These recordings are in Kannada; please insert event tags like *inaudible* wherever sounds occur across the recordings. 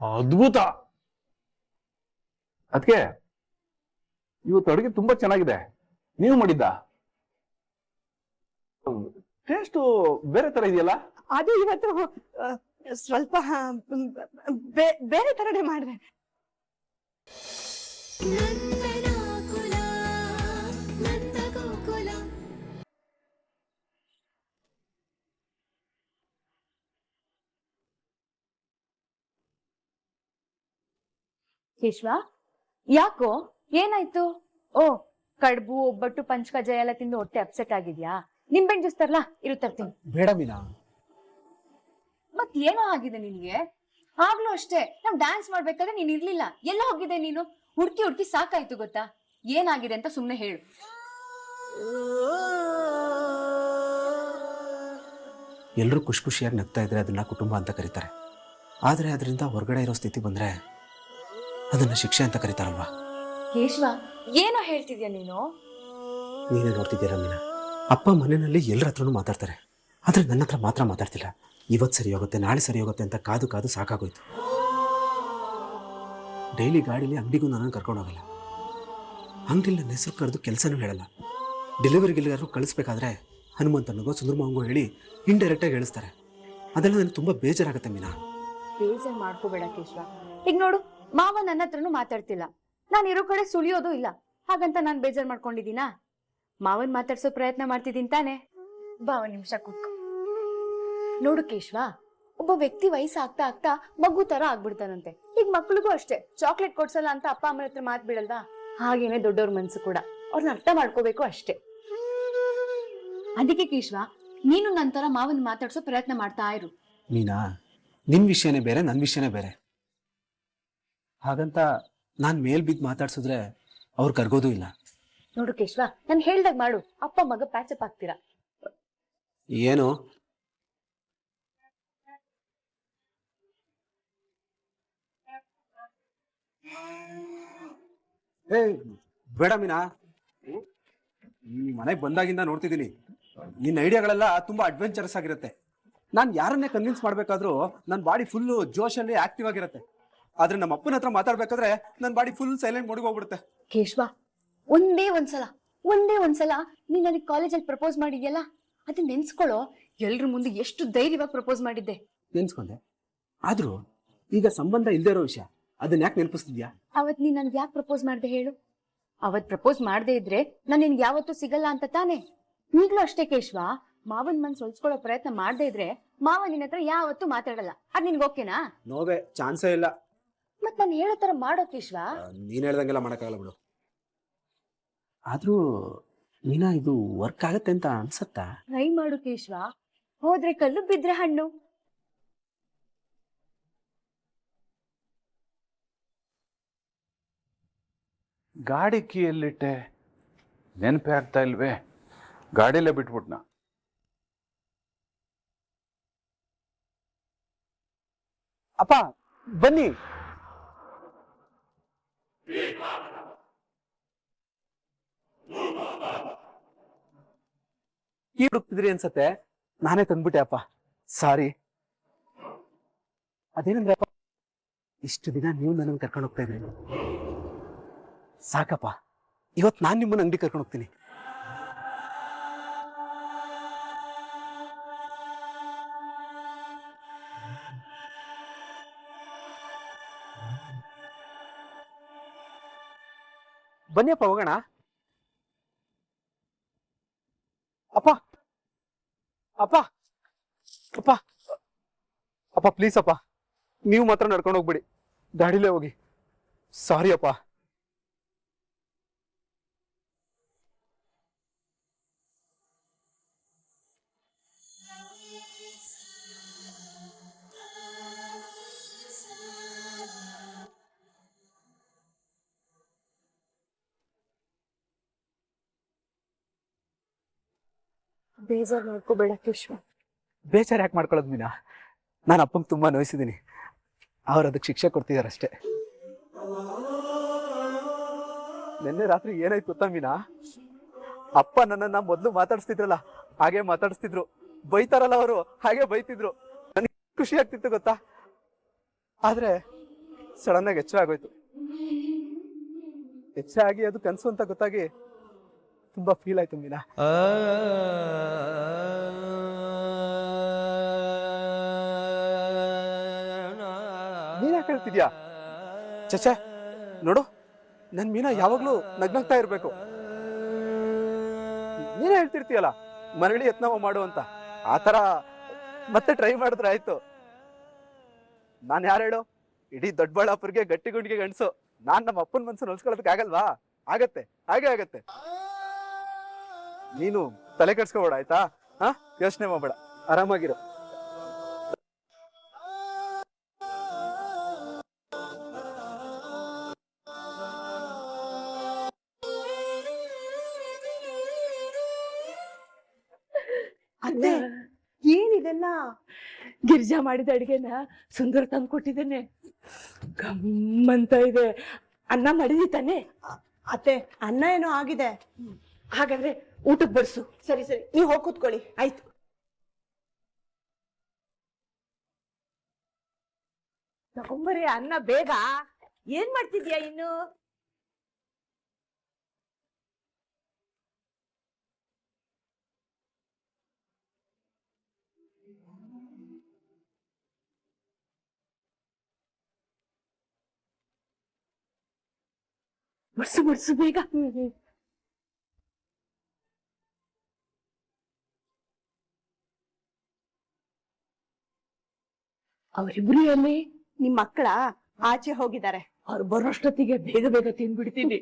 ಅದ್ಭುತ. ಅದಕ್ಕೆ ಇವತ್ತು ಅಡುಗೆ ತುಂಬಾ ಚೆನ್ನಾಗಿದೆ. ನೀವು ಮಾಡಿದ್ದ? ಟೇಸ್ಟ್ ಬೇರೆ ತರ ಇದೆಯಲ್ಲ? ಅದು ಇವತ್ತು ಸ್ವಲ್ಪ ಬೇರೆ ತರಡೆ ಮಾಡಿದೆ. ಕೇಶ್ವ? ಯಾಕೋ? ಏನಾಯ್ತು? ಓ ಕಡ್ಬು ಒಬ್ಬಟ್ಟು ಪಂಚಕಜಾಯ ಎಲ್ಲ ತಿಂದು ಹೊಟ್ಟೆ ಅಪ್ಸೆಟ್ ಆಗಿದ್ಯಾ? ನಿಂಬೆಹಣ್ಣು ಜ್ಯೂಸ್ ತರ್ಲಾ ಇರು ತರ್ತೀನಿ. ಬೇಡ ಮೀನಾ. ಮತ್ ಏನೋ ಆಗಿದೆ ನಿನ್ಗೆ? ಆಗ್ಲೂ ಅಷ್ಟೇ. ನಾವ್ ಡ್ಯಾನ್ಸ್ ಮಾಡ್ಬೇಕಾದ್ರೆ ನೀನ್ ಇರ್ಲಿಲ್ಲ. ಎಲ್ಲ ಹೋಗಿದೆ ನೀನು? ಹುಡ್ಕಿ ಹುಡ್ಕಿ ಸಾಕಾಯ್ತು ಗೊತ್ತಾ? ಏನಾಗಿದೆ ಅಂತ ಸುಮ್ನೆ ಹೇಳು. ಎಲ್ಲರೂ ಖುಷಿ ಖುಷಿಯಾಗಿ ನಗ್ತಾ ಇದ್ರೆ ಅದನ್ನ ಕುಟುಂಬ ಅಂತ ಕರೀತಾರೆ. ಆದರೆ ಅದರಿಂದ ಹೊರಗಡೆ ಇರೋ ಸ್ಥಿತಿ ಬಂದ್ರೆ ಅದನ್ನ ಶಿಕ್ಷೆ ಅಂತ ಕರೀತಾರಲ್ವಾ? ಕೇಶವ ಏನೋ ಹೇಳ್ತಿದ್ಯಾ ನೀನು? ನೀನೇ ನೋಡ್ತಿದ್ದೀರ ಮೀನಾ ಅಪ್ಪ ಮನೆಯಲ್ಲಿ ಎಲ್ಲರ ಹತ್ರನೂ ಮಾತಾಡ್ತಾರೆ. ಆದ್ರೆ ನನ್ನ ಹತ್ರ ಮಾತ್ರ ಮಾತಾಡ್ತಿಲ್ಲ. ಇವತ್ತು ಸರಿ ಹೋಗುತ್ತೆ ನಾಳೆ ಸರಿ ಹೋಗುತ್ತೆ ಅಂತ ಕಾದು ಕಾದು ಸಾಕಾಗೋಯ್ತು. ಡೈಲಿ ಗಾಡೀಲಿ ಅಂಗಡಿಗೂ ನಾನು ಕರ್ಕೊಂಡು ಹೋಗಲ್ಲ. ಅಂಗಡಿಲಿ ನನ್ನ ಹೆಸರು ಕರೆದು ಕೆಲಸನೂ ಹೇಳಲ್ಲ. ಡೆಲಿವರಿಗೆ ಎಲ್ಲರೂ ಕಳಿಸ್ಬೇಕಾದ್ರೆ ಹನುಮಂತನಿಗೋ ಸುಂದರಮಂಗೋ ಹೇಳಿ ಇಂಡೈರೆಕ್ಟಾಗಿ ಹೇಳಿಸ್ತಾರೆ. ಅದೆಲ್ಲ ನನಗೆ ತುಂಬ ಬೇಜಾರಾಗುತ್ತೆ ಮೀನಾ. ಬೇಜಾರು ಮಾಡ್ಕೋಬೇಡ ಕೇಶವ. ಈಗ ನೋಡು ಮಾವ ನನ್ನ ಹತ್ರನೂ ಮಾತಾಡ್ತಿಲ್ಲ. ನಾನು ಇರೋ ಕಡೆ ಸುಳಿಯೋದು ಇಲ್ಲ. ಹಾಗಂತ ನಾನ್ ಬೇಜಾರ್ ಮಾಡ್ಕೊಂಡಿದ್ದೀನಾ? ಮಾವನ್ ಮಾತಾಡ್ಸೋ ಪ್ರಯತ್ನ ಮಾಡ್ತಿದ್ದೀನಿ ತಾನೆ. ಬಾವ ನಿಮಿಷ ಕುಕ್ ನೋಡು ಕೇಶ್ವ, ಒಬ್ಬ ವ್ಯಕ್ತಿ ವಯಸ್ಸು ಆಗ್ತಾ ಆಗ್ತಾ ಮಗು ತರ ಆಗ್ಬಿಡ್ತಾನಂತೆ. ಈಗ ಮಕ್ಳಿಗೂ ಅಷ್ಟೇ. ಚಾಕ್ಲೇಟ್ ಕೊಡ್ಸಲ್ಲ ಅಂತ ಅಪ್ಪ, ಅಮ್ಮನ ಹತ್ರ ಮಾತ್ ಬಿಡಲ್ವಾ? ಹಾಗೇನೆ ದೊಡ್ಡವ್ರ ಮನ್ಸು ಕೂಡ. ಅವ್ರನ್ನ ಅರ್ಥ ಮಾಡ್ಕೋಬೇಕು ಅಷ್ಟೇ. ಅದಕ್ಕೆ ಕೇಶ್ವ, ನೀನು ನಂತರ ಮಾವನ್ ಮಾತಾಡ್ಸೋ ಪ್ರಯತ್ನ ಮಾಡ್ತಾ ಇರು. ಮೀನಾ, ನಿನ್ ವಿಷಯನೇ ಬೇರೆ ನನ್ನ ವಿಷಯನೇ ಬೇರೆ. ಹಾಗಂತ ನಾನು ಮೇಲ್ ಬಿದ್ದು ಮಾತಾಡ್ಸಿದ್ರೆ ಅವ್ರು ಕರ್ಗೋದು ಇಲ್ಲ. ನೋಡು ಕೇಶ್ವ ನಾನು ಹೇಳ್ದಾಗ ಮಾಡು. ಅಪ್ಪ ಮಗ ಪ್ಯಾಚಪ್ ಆಗ್ತೀರಾ? ಏನು? ಏ ಬೇಡ ಮೀನಾ. ಈ ಮನೆಗೆ ಬಂದಾಗಿಂದ ನೋಡ್ತಿದ್ದೀನಿ. ನಿನ್ನ ಐಡಿಯಾಗಳೆಲ್ಲ ತುಂಬಾ ಅಡ್ವೆಂಚರಸ್ ಆಗಿರುತ್ತೆ. ನಾನು ಯಾರನ್ನೇ ಕನ್ವಿನ್ಸ್ ಮಾಡ್ಬೇಕಾದ್ರೂ ನನ್ನ ಬಾಡಿ ಫುಲ್ಲು ಜೋಶಲ್ಲಿ ಆಕ್ಟಿವ್ ಆಗಿರುತ್ತೆ. ಆದ್ರೆ ನಮ್ಮ ಅಪ್ಪನ ಹತ್ರ ಮಾತಾಡ್ಬೇಕಾದ್ರೆ ನನ್ನ ಬಾಡಿ ಫುಲ್ ಸೈಲೆಂಟ್ ಮೊಡಗಿ ಹೋಗ್ಬಿಡುತ್ತೆ. ಕೇಶವ ಒಂದೇ ಒಂದ್ಸಲ ಒಂದೇ ಒಂದ್ಸಲ ನೀನ್ ನನಗೆ ಕಾಲೇಜಲ್ಲಿ ಪ್ರಪೋಸ್ ಮಾಡಿದ್ಯಲ್ಲ? ಅದನ್ನ ನೆನ್ಸ್ಕೊಳ್ಳೋ ಎಲ್ರ ಮುಂದೆ ಎಷ್ಟು ಧೈರ್ಯವಾಗಿ ಪ್ರಪೋಸ್ ಮಾಡಿದ್ದೆ? ನೆನ್ಸ್ಕೊಂಡೆ. ಆದ್ರೂ ಈಗ ಸಂಬಂಧ ಇಲ್ದೇ ಇರೋ ವಿಷಯ. ಅದನ್ನ ಯಾಕೆ ನೆನಪಿಸ್ತಿದ್ಯಾ? ಅವತ್ ನೀನ್ ನನ್ಗೆ ಯಾಕೆ ಪ್ರಪೋಸ್ ಮಾಡ್ದೆ ಹೇಳು? ಅವತ್ ಪ್ರಪೋಸ್ ಮಾಡದೇ ಇದ್ರೆ ನಾನು ನಿನ್ಗೆ ಯಾವತ್ತೂ ಸಿಗಲ್ಲ ಅಂತ ತಾನೆ? ಈಗ್ಲೂ ಅಷ್ಟೇ ಕೇಶವ ಮಾವನ್ ಮನ್ಸ್ ಹೊಲ್ಸ್ಕೊಳ್ಳೋ ಪ್ರಯತ್ನ ಮಾಡದೇ ಇದ್ರೆ ಮಾವ ನಿನ್ನ ಹತ್ರ ಯಾವತ್ತೂ ಮಾತಾಡಲ್ಲ. ಅದ್ ನಿನ್ಗೆ ಓಕೆನಾ? ನೋವೇ ಚಾನ್ಸೇ ಇಲ್ಲ. ಮತ್ ನಾನು ಹೇಳೋ ತರ ಮಾಡೋಕ್ ವಿಶ್ವ? ನೀನ್ ಹೇಳ್ದಂಗೆಲ್ಲ ಮಾಡಕ್ಕಾಗಲ್ಲ ಬಿಡು. ಆದ್ರೂ ನೀನ ಇದು ವರ್ಕ್ ಆಗತ್ತೆ ಅಂತ ಅನ್ಸತ್ತಾ? ಟ್ರೈ ಮಾಡು ಕೇಶವ. ಹೋದ್ರೆ ಕಲ್ಲು ಬಿದ್ರೆ ಹಣ್ಣು. ಗಾಡಿ ಕೀ ಎಲ್ಲಿಟ್ಟೆ ನೆನಪೇ ಆಗ್ತಾ ಇಲ್ವೇ? ಗಾಡಿಲೇ ಬಿಟ್ಬಿಟ್ನ. ಅಪ್ಪ ಬನ್ನಿ. ಈ ಹುಡುಕ್ತಿದ್ರಿ ಅನ್ಸತ್ತೆ. ನಾನೇ ತಂದ್ಬಿಟ್ಟೆ ಅಪ್ಪ. ಸಾರಿ ಅದೇನಂದ್ರೆ ಅಪ್ಪ, ಇಷ್ಟು ದಿನ ನೀವು ನನ್ನನ್ನು ಕರ್ಕೊಂಡು ಹೋಗ್ತಾ ಇದ್ರಿ. ಸಾಕಪ್ಪ. ಇವತ್ತು ನಾನು ನಿಮ್ಮನ್ನ ಅಂಗಡಿ ಕರ್ಕೊಂಡು ಹೋಗ್ತೀನಿ. ಬನ್ನಿಯಪ್ಪ ಹೋಗೋಣ ಅಪ್ಪ ಅಪ್ಪ ಅಪ್ಪ ಅಪ್ಪ ಪ್ಲೀಸ್ ಅಪ್ಪ ನೀವು ಮಾತ್ರ ನಡ್ಕೊಂಡು ಹೋಗ್ಬಿಡಿ. ಗಾಡಿಲೇ ಹೋಗಿ. ಸಾರಿ ಅಪ್ಪ. ಬೇಜಾರ್ ಮಾಡ್ಕೋಬೇಡ ಕೃಷ್ಣ ಬೇಜಾರ್ ಯಾಕೆ ಮಾಡ್ಕೊಳ್ಳೋದು ಮೀನಾ? ನಾನು ಅಪ್ಪಂಗೆ ತುಂಬಾ ನೋಯಿಸಿದ್ದೀನಿ ಅವ್ರು ಅದಕ್ಕೆ ಶಿಕ್ಷೆ ಕೊಡ್ತಿದ್ದಾರೆ ಅಷ್ಟೇ ನಿನ್ನೆ ರಾತ್ರಿ ಏನಾಯ್ತು ಗೊತ್ತಾ ಮೀನಾ? ಅಪ್ಪ ನನ್ನನ್ನ ಮೊದಲು ಮಾತಾಡಿಸ್ತಿದ್ರಲ್ಲ ಹಾಗೆ ಮಾತಾಡಿಸ್ತಿದ್ರು. ಬೈತಾರಲ್ಲ ಅವರು ಹಾಗೆ ಬೈತಿದ್ರು. ನನಗೆ ಖುಷಿ ಆಗ್ತಿತ್ತು ಗೊತ್ತಾ? ಆದ್ರೆ ಸಡನ್ ಆಗಿ ಎಚ್ಚರ ಆಗೋಯ್ತು. ಹೆಚ್ಚಾಗಿ ಆಗಿ ಅದು ಕನಸು ಅಂತ ಗೊತ್ತಾಗಿ ತುಂಬಾ ಫೀಲ್ ಆಯ್ತು ಮೀನಾ. ಹೇಳ್ತಿದ್ಯಾ? ಚಚೆ ನೋಡು, ನನ್ ಮೀನಾ ಯಾವಾಗ್ಲೂ ನಗ್ನಗ್ತಾ ಇರ್ಬೇಕು. ನೀನೇ ಹೇಳ್ತಿರ್ತೀಯಲ್ಲ, ಮರಳಿ ಯತ್ನವ ಮಾಡು ಅಂತ. ಆತರ ಮತ್ತೆ ಟ್ರೈ ಮಾಡಿದ್ರೆ ಆಯ್ತು. ನಾನ್ ಯಾರು ಹೇಳು? ಇಡೀ ದೊಡ್ಡಬಳ್ಳಾಪುರ್ಗೆ ಗಟ್ಟಿ ಗುಂಡಿಗೆ ಗಂಡ್ಸು. ನಾನ್ ನಮ್ಮ ಅಪ್ಪನ ಮನ್ಸು ಹೊಲ್ಸ್ಕೊಳ್ಳೋದಕ್ಕೆ ಆಗಲ್ವಾ? ಆಗತ್ತೆ, ಹಾಗೆ ಆಗತ್ತೆ. ನೀನು ತಲೆ ಕೆಡ್ಸ್ಕೋಬೇಡ, ಆಯ್ತಾ? ಹಾ? ಯೋಚನೆ ಮಾಡ್ಬೇಡ. ಆರಾಮಾಗಿರು. ಗಿರ್ಜಾ ಮಾಡಿದ ಅಡಿಗೆನ ಸುಂದರ ತಂದು ಕೊಟ್ಟಿದ್ದೇನೆ. ಗಮ್ಮಂತ ಇದೆ. ಅನ್ನ ಮಾಡಿದಿ ತಾನೆ? ಅತ್ತೆ ಅನ್ನ ಏನೋ ಆಗಿದೆ. ಹಾಗಾದ್ರೆ ಊಟಕ್ಕೆ ಬರ್ಸು. ಸರಿ ಸರಿ. ನೀವು ಹೋಗಿ ಕೂತ್ಕೊಳ್ಳಿ. ಆಯ್ತು. ತಗೊಂಬರಿ ಅನ್ನ ಬೇಗ. ಏನ್ ಮಾಡ್ತಿದ್ಯಾ ಇನ್ನು? ಬಡ್ಸು ಬಡ್ಸು ಬೇಗ ಅವರಿಬ್ರು ಎಲ್ಲಿ? ನಿಮ್ ಮಕ್ಕಳ ಆಚೆ ಹೋಗಿದ್ದಾರೆ. ಅವ್ರು ಬರೋಷ್ಟೊತ್ತಿಗೆ ಬೇಗ ಬೇಗ ತಿಂದ್ಬಿಡ್ತೀನಿ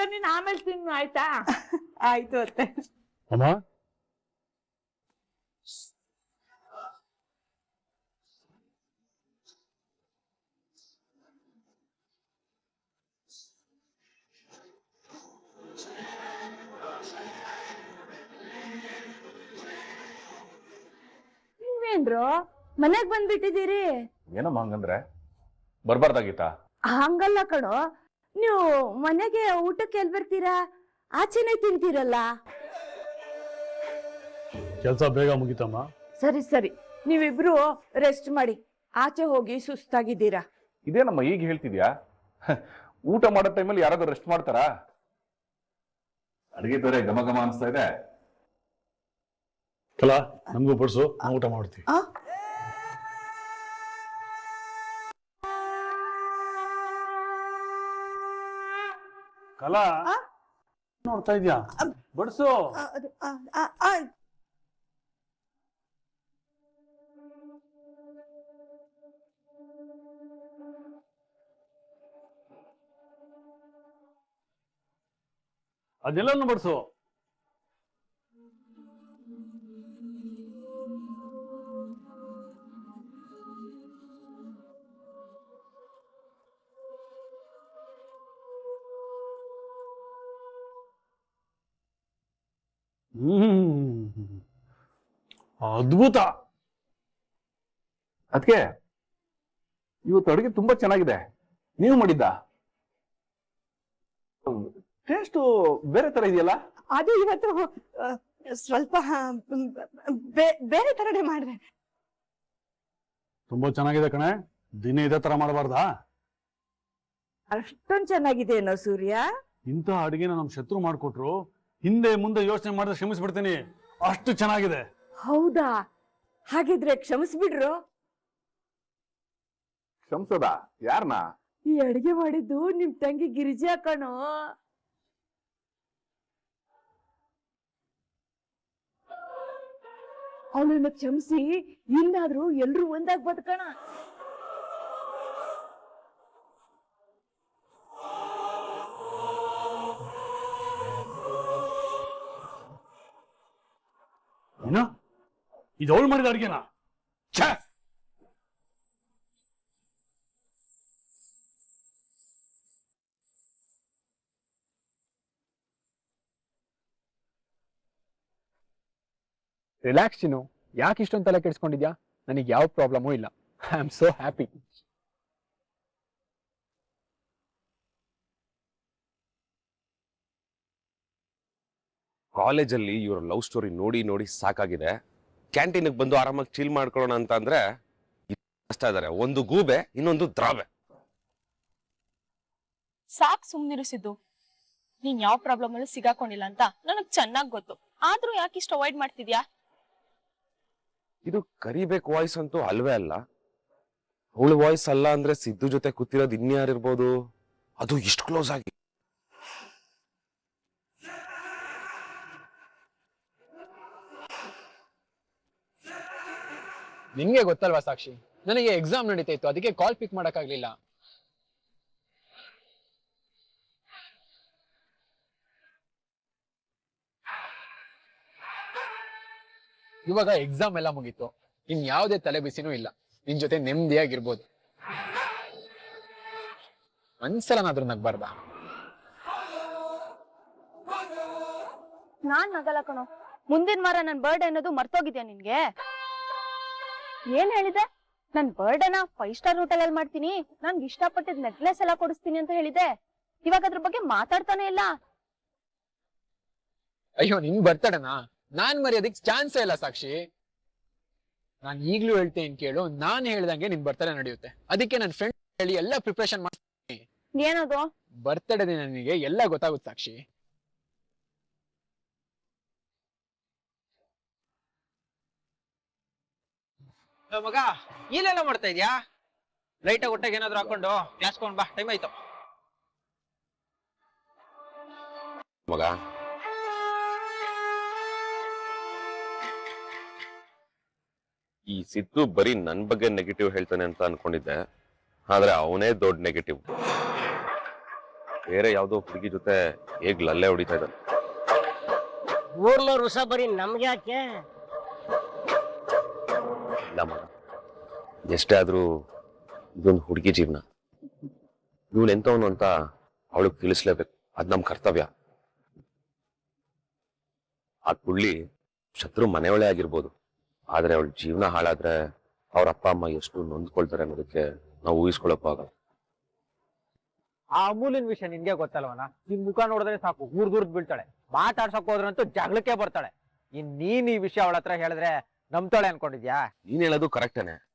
ಇದನ್ನೆಲ್ಲ ನೀನ್ ಆಮೇಲೆ ತಿನ್ನು ಆಯ್ತಾ? *laughs* ಆಯ್ತು ಅತ್ತೆ. ಅಮ್ಮ? ನೀವೇನ್ರು? ಮನೆಗ್ ಬಂದ್ಬಿಟ್ಟಿದ್ದೀರಿ? ಏನಮ್ಮ ಹಂಗಂದ್ರೆ? ಬರ್ಬಾರ್ದಾಗಿತ್ತಾ? ಹಂಗಲ್ಲ ಕಣೋ. ನೀವು ಮನೆಗೆ ಊಟಕ್ಕೆ ಎಲ್ ಬರ್ತೀರಾ? ಆಚೆನೆ ತಿಂತೀರಲ್ಲ? ಕೆಲಸ ಬೇಗ ಮುಗಿತಮ್ಮ. ಸರಿ ಸರಿ. ನೀವಿಬ್ರು ರೆಸ್ಟ್ ಮಾಡಿ. ಆಚೆ ಹೋಗಿ ಸುಸ್ತಾಗಿದ್ದೀರಾ? ಇದೇನಮ್ಮ ಈಗ ಹೇಳ್ತಿದ್ಯಾ? ಊಟ ಮಾಡೋ ಟೈಮಲ್ಲಿ ಯಾರಾದ್ರೂ ರೆಸ್ಟ್ ಮಾಡ್ತಾರಾ? ಅಡಿಗೆ ಬೇರೆ ಘಮ ಘಮ ಅನ್ಸ್ತಾ ಇದೆ. ಕಲಾ ನಮಗೂ ಬಡಿಸು. ನಾವು ಊಟ ಮಾಡ್ತೀವಿ ಕಲಾ ಆ? ನೋಡ್ತಾ ಇದ್ಯಾ? ಬಡಿಸು. ಆ, ಅದು, ಆ, ಆ, ಆ, ಬಡಿಸು. ಅದ್ಭುತ. ಅದಕ್ಕೆ ಇವತ್ತು ಅಡುಗೆ ತುಂಬಾ ಚೆನ್ನಾಗಿದೆ. ನೀವು ಮಾಡಿದ್ದ? ಟೇಸ್ಟ್ ಬೇರೆ ತರ ಇದೆಯಲ್ಲ? ಅದು ಇವತ್ತು ಸ್ವಲ್ಪ ಬೇರೆ ತರನೇ ಮಾಡಿದೆ. ತುಂಬಾ ಚೆನ್ನಾಗಿದೆ ಕಣೆ. ದಿನ ಇದೇ ತರ ಮಾಡಬಾರ್ದಾ? ಅಷ್ಟೊಂದ್ ಚೆನ್ನಾಗಿದೆ ಏನೋ ಸೂರ್ಯ. ಇಂಥ ಅಡುಗೆನ ನಮ್ ಶತ್ರು ಮಾಡ್ಕೊಟ್ರು ಹಿಂದೆ ಮುಂದೆ ಯೋಚನೆ ಮಾಡಿದ್ರೆ ಕ್ಷಮಿಸ್ಬಿಡ್ತೀನಿ. ಅಷ್ಟು ಚೆನ್ನಾಗಿದೆ. ಹೌದಾ? ಹಾಗಿದ್ರೆ ಕ್ಷಮಿಸ್ಬಿಡ್ರು. ಕ್ಷಮಿಸೋದ? ಯಾರನ್ನ ಈ ಅಡಿಗೆ ಮಾಡಿದ್ದು ನಿಮ್ ತಂಗಿ ಗಿರಿಜಾ ಕಣೋ. ಅವಳನ್ನ ಕ್ಷಮಿಸಿ ಇನ್ನಾದ್ರೂ ಎಲ್ರು ಒಂದಾಗ್ ಬದುಕೋಣ. ಏನು? ಇದು ಅವಳು ಮಾಡಿದ ಅಡುಗೆನ? ಛೇ! ರಿಲ್ಯಾಕ್ಸ್ ಚಿನ್ನು. ಯಾಕೆ ಇಷ್ಟೊಂದು ತಲೆ ಕೆಡಿಸ್ಕೊಂಡಿದ್ಯಾ? ನನಗೆ ಯಾವ ಪ್ರಾಬ್ಲಮೂ ಇಲ್ಲ. ಐ ಆಮ್ ಸೋ ಹ್ಯಾಪಿ ಕಾಲೇಜಲ್ಲಿ ಇವರ ಲವ್ ಸ್ಟೋರಿ ನೋಡಿ ನೋಡಿ ಸಾಕಾಗಿದೆ. ಕ್ಯಾಂಟೀನ್ಗೆ ಬಂದು ಆರಾಮಾಗಿ ಚೀಲ್ ಮಾಡ್ಕೊಳ್ಳೋಣ ಅಂತ ಅಂದ್ರೆ ಕಷ್ಟ ಇದಾರೆ. ಒಂದು ಗೂಬೆ ಇನ್ನೊಂದು ದ್ರಾಬೆ ಸಾಕ್ ಸುಮ್ನಿರಿಸಿದ್ದು ನೀನ್ ಯಾವ ಪ್ರಾಬ್ಲಮ್ ಅಲ್ಲೂ ಸಿಗಾಕೊಂಡಿಲ್ಲ ಅಂತ ನನಗ್ ಚೆನ್ನಾಗ್ ಗೊತ್ತು. ಆದ್ರೂ ಯಾಕೆ ಇಷ್ಟ ಅವಾಯ್ಡ್ ಮಾಡ್ತಿದ್ಯಾ? ಇದು ಕರಿಬೇಕು ವಾಯ್ಸ್ ಅಂತೂ ಅಲ್ವೇ ಅಲ್ಲ. ಅವಳು ವಾಯ್ಸ್ ಅಲ್ಲ ಅಂದ್ರೆ ಸಿದ್ದು ಜೊತೆ ಕೂತಿರೋದು ಇನ್ಯಾರಿರ್ಬೋದು? ಅದು ಇಷ್ಟು ಕ್ಲೋಸ್ ಆಗಿ ನಿನ್ಗೆ ಗೊತ್ತಲ್ವಾ ಸಾಕ್ಷಿ? ನನಗೆ ಎಕ್ಸಾಮ್ ನಡೀತಾ ಇತ್ತು, ಅದಕ್ಕೆ ಕಾಲ್ ಪಿಕ್ ಮಾಡೋಕ್ಕಾಗಲಿಲ್ಲ. ಇವಾಗ ಎಕ್ಸಾಮ್ ಎಲ್ಲ ಮುಗೀತು. ಇನ್ ಯಾವುದೇ ತಲೆ ಬಿಸಿನೂ ಇಲ್ಲ. ನಿನ್ ಜೊತೆ ನೆಮ್ಮದಿಯಾಗಿರ್ಬೋದು. ಒಂದ್ಸಲನಾದ್ರೂ ನಗ್ಬಾರ್ದ? ನಾನ್ ನಗಲ್ಲ ಕಣೋ. ಮುಂದಿನ ವಾರ ನನ್ ಬರ್ಡೇ ಅನ್ನೋದು ಮರ್ತೋಗಿದ್ಯಾ ನಿನ್ಗೆ. ಏನ್ ಹೇಳಿದೆ? ನನ್ ಬರ್ಡೇನ ಫೈವ್ ಸ್ಟಾರ್ ಹೋಟೆಲ್ ಅಲ್ಲಿ ಮಾಡ್ತೀನಿ. ನನ್ಗೆ ಇಷ್ಟಪಟ್ಟಿದ್ ನೆಕ್ಲೆಸ್ ಎಲ್ಲ ಕೊಡಿಸ್ತೀನಿ ಅಂತ ಹೇಳಿದೆ. ಇವಾಗ ಅದ್ರ ಬಗ್ಗೆ ಮಾತಾಡ್ತಾನೆ ಇಲ್ಲ. ಅಯ್ಯೋ ನಿನ್ ಬರ್ತಡನಾ? ನಾನ್ ಮರ್ಯಾದಕ್ ಚಾನ್ಸ್ ಇಲ್ಲ ಸಾಕ್ಷಿ. ನಾನ್ ಈಗ್ಲೂ ಹೇಳ್ತೇನೆ ಕೇಳು. ನಾನ್ ಹೇಳ್ದಂಗೆ ನಿನ್ ಬರ್ತಡೇ ನಡೆಯುತ್ತೆ. ಅದಕ್ಕೆ ನನ್ ಫ್ರೆಂಡ್ ಹೇಳಿ ಎಲ್ಲ ಪ್ರಿಪರೇಷನ್ ಮಾಡ್ತೀನಿ. ಏನದು ಬರ್ತಡೇ ನನಗೆ ನಿನಗೆ ಎಲ್ಲ ಗೊತ್ತಾಗುತ್ತೆ ಸಾಕ್ಷಿ. ಮಗ ಇಲ್ಲೆಲ್ಲ ಮಾಡ್ತಾ ಇದ್ಯಾ? ಲೈಟ್ ಹೊಟ್ಟೆಗೆ ಏನಾದ್ರು ಹಾಕೊಂಡು ಕ್ಲಾಸ್ ಕೊಂಡ್ ಬಾ ಟೈಮ್ ಆಯ್ತು. ಮಗ ಈ ಸಿದ್ದು ಬರೀ ನನ್ ಬಗ್ಗೆ ನೆಗೆಟಿವ್ ಹೇಳ್ತಾನೆ ಅಂತ ಅನ್ಕೊಂಡಿದ್ದೆ ಆದ್ರೆ ಅವನೇ ದೊಡ್ಡ ನೆಗೆಟಿವ್ ಬೇರೆ ಯಾವ್ದೋ ಹುಡುಗಿ ಜೊತೆ ಹೇಗ್ ಲಲ್ಲೆ ಹೊಡಿತಾ ಇದ್ದಾನೆ. ಊರ್ಲೋ ರುಸ ಬರೀ ನಮ್ಗೆ ಯಾಕೆ ಇಲ್ಲ ಮಾಡ. ಎಷ್ಟೇ ಆದ್ರೂ ಇದೊಂದು ಹುಡುಗಿ ಜೀವನ. ಇವಳು ಎಂತವನು ಅಂತ ಅವಳಿಗೆ ತಿಳಿಸ್ಲೇಬೇಕು. ಅದ್ ನಮ್ ಕರ್ತವ್ಯ. ಆ ಕುಳ್ಳಿ ಶತ್ರು ಮನೆಯೊಳೆ ಆಗಿರ್ಬೋದು. ಆದ್ರೆ ಅವಳ ಜೀವನ ಹಾಳಾದ್ರೆ ಅವ್ರ ಅಪ್ಪ, ಅಮ್ಮ ಎಷ್ಟು ನೊಂದ್ಕೊಳ್ತಾರೆ ಅನ್ನೋದಕ್ಕೆ ನಾವು ಊಹಿಸ್ಕೊಳಕ್ಕೂ ಆ ಅಮೂಲಿನ ವಿಷಯ ನಿನ್ಗೆ ಗೊತ್ತಲ್ವನ ನಿನ್ ಮುಖ ನೋಡಿದ್ರೆ ಸಾಕು, ಊರ್ ದೂರ್ದ್ ಬೀಳ್ತಾಳೆ. ಮಾತಾಡ್ಸಕ್ ಹೋದ್ರಂತೂ ಜಗಳಕ್ಕೆ ಬರ್ತಾಳೆ. ಇನ್ ನೀನ್ ಈ ವಿಷಯ ಅವಳ ಹತ್ರ ಹೇಳಿದ್ರೆ ನಂಬ್ತಾಳೆ ಅನ್ಕೊಂಡಿದ್ಯಾ? ನೀನ್ ಹೇಳೋದು ಕರೆಕ್ಟೇನೆ